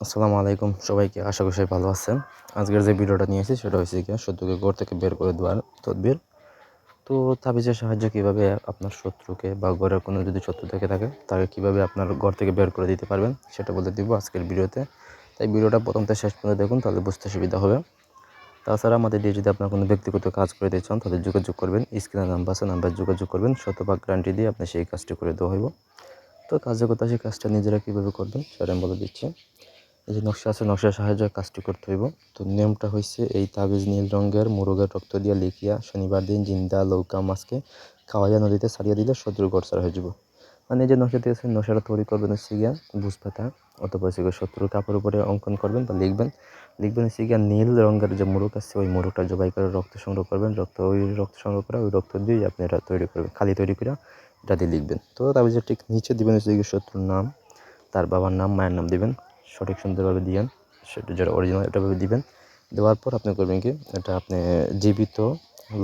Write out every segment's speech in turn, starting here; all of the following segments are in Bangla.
আসসালামু আলাইকুম। সবাইকে আশা করি ভালো আছেন? আজকের যে ভিডিওটা নিয়েছি সেটা হচ্ছে কি শত্রুকে ঘর থেকে বের করে দেওয়ার তদবির। তো তাবিজের সাহায্যে কীভাবে আপনার শত্রুকে বা ঘরের কোনো যদি শত্রু থেকে থাকে, তাকে কীভাবে আপনার ঘর থেকে বের করে দিতে পারবেন, সেটা বলে দিব আজকের ভিডিওতে। তাই ভিডিওটা প্রথম থেকে শেষ পর্যন্ত দেখুন, তাহলে বুঝতে সুবিধা হবে। তাছাড়া আমাদের দিয়ে যদি আপনার কোনো ব্যক্তিগত কাজ করে দিতে চান, তাহলে যোগাযোগ করবেন স্ক্রিনের নাম্বার আছে, নাম্বার যোগাযোগ করবেন, শতভাগ গ্যারান্টি দিয়ে আপনি সেই কাজটি করে দেওয়া হইব। তো কথা, সেই কাজটা নিজেরা কীভাবে করবেন, সেটা আমি বলে দিচ্ছি। এই যে নকশা আছে, নকশার সাহায্যে কাজটি করতে হইব। তো নিয়মটা হয়েছে এই তাবিজ নীল রঙের মোরগের রক্ত দিয়া লিখিয়া শনিবার দিন জিন্দা, লৌকা, মাছকে খাওয়াইয়া নদীতে ছাড়িয়ে দিলে শত্রু গড়সার হয়ে যাব মানে যে নকশা দিয়েছে নকশাটা তৈরি করবেন হচ্ছে গিয়া বুঝ পাতা অথবা হচ্ছে শত্রুর কাপড় উপরে অঙ্কন করবেন বা লিখবেন। লিখবেন হচ্ছে গিয়া নীল রঙের যে মোরগ আছে, ওই মোরগটা জবাই করে রক্ত সংগ্রহ করবেন। রক্ত, ওই রক্ত সংগ্রহ করে, ওই রক্ত দিয়ে আপনি এটা তৈরি করবেন, খালি তৈরি করে এটা দিয়ে লিখবেন। তো তাবিজের ঠিক নিচে দিবেন হচ্ছে গিয়ে শত্রুর নাম, তার বাবার নাম, মায়ের নাম দিবেন। সঠিক সুন্দরভাবে দিয়েন, সেটা যেটা অরিজিনাল এটাভাবে দিবেন। দেওয়ার পর আপনি করবেন কি, এটা আপনি জীবিত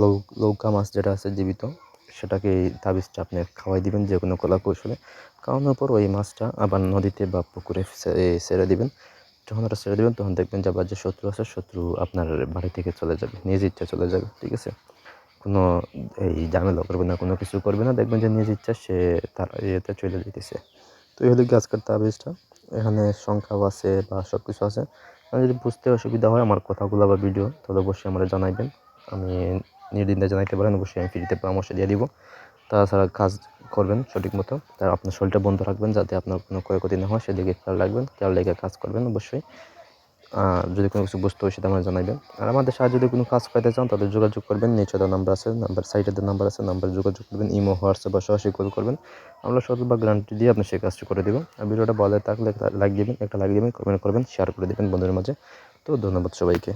লৌ লৌকা মাছ যেটা আছে জীবিত, সেটাকে এই তাবিজটা আপনি খাওয়াই দিবেন যে কোনো কলা কৌশলে খাওয়ানোর পর ওই মাছটা আবার নদীতে বা পুকুরে সেরে দিবেন। যখন ওটা ছেড়ে দেবেন, তখন দেখবেন যে আবার যে শত্রু আছে, শত্রু আপনার বাড়ি থেকে চলে যাবে, নিজ ইচ্ছা চলে যাবে, ঠিক আছে? কোনো এই ঝামেলা করবে না, কোনো কিছু করবে না, দেখবেন যে নিজ ইচ্ছা সে তার ইয়েতে চলে যেতেছে তো এই হলো গাছ কাটতে তাবিজটা। এখানে সংখ্যাও আছে বা সব কিছু আছে। আপনি যদি বুঝতে অসুবিধা হয় আমার কথাগুলো বা ভিডিও তাহলে অবশ্যই আমরা জানাইবেন। আমি নির্দিনটা জানাইতে পারেন, অবশ্যই আমি ফ্রিতে পরামর্শ দিয়ে দিব। তাছাড়া কাজ করবেন সঠিক মতো তার আপনার শরীরটা বন্ধ রাখবেন যাতে আপনার কোনো ক্ষয়ক্ষতি না হয়, সেদিকে খেয়াল রাখবেন। খেয়াল রেখে কাজ করবেন অবশ্যই। যদি কোনো কিছু বুঝতে হয় সেটা আমার জানাবেন আর আমাদের সাথে যদি কোনো কাজ পাইতে চান, তাদের যোগাযোগ করবেন। নিচে দেওয়া নাম্বার আছে নাম্বার সাইটের নাম্বার আছে নাম্বার যোগাযোগ করবেন ইমো হোয়াটসঅ্যাপ বা সরাসরি কল করবেন। আমরা শতভাগ গ্যারান্টি দিয়ে আপনি সেই কাজটি করে দেবেন। আর ভিডিওটা বলে থাকলে লাইক দেবেন, একটা লাইক দেবেন কমেন্ট করবেন শেয়ার করে দেবেন বন্ধুদের মাঝে। তো ধন্যবাদ সবাইকে।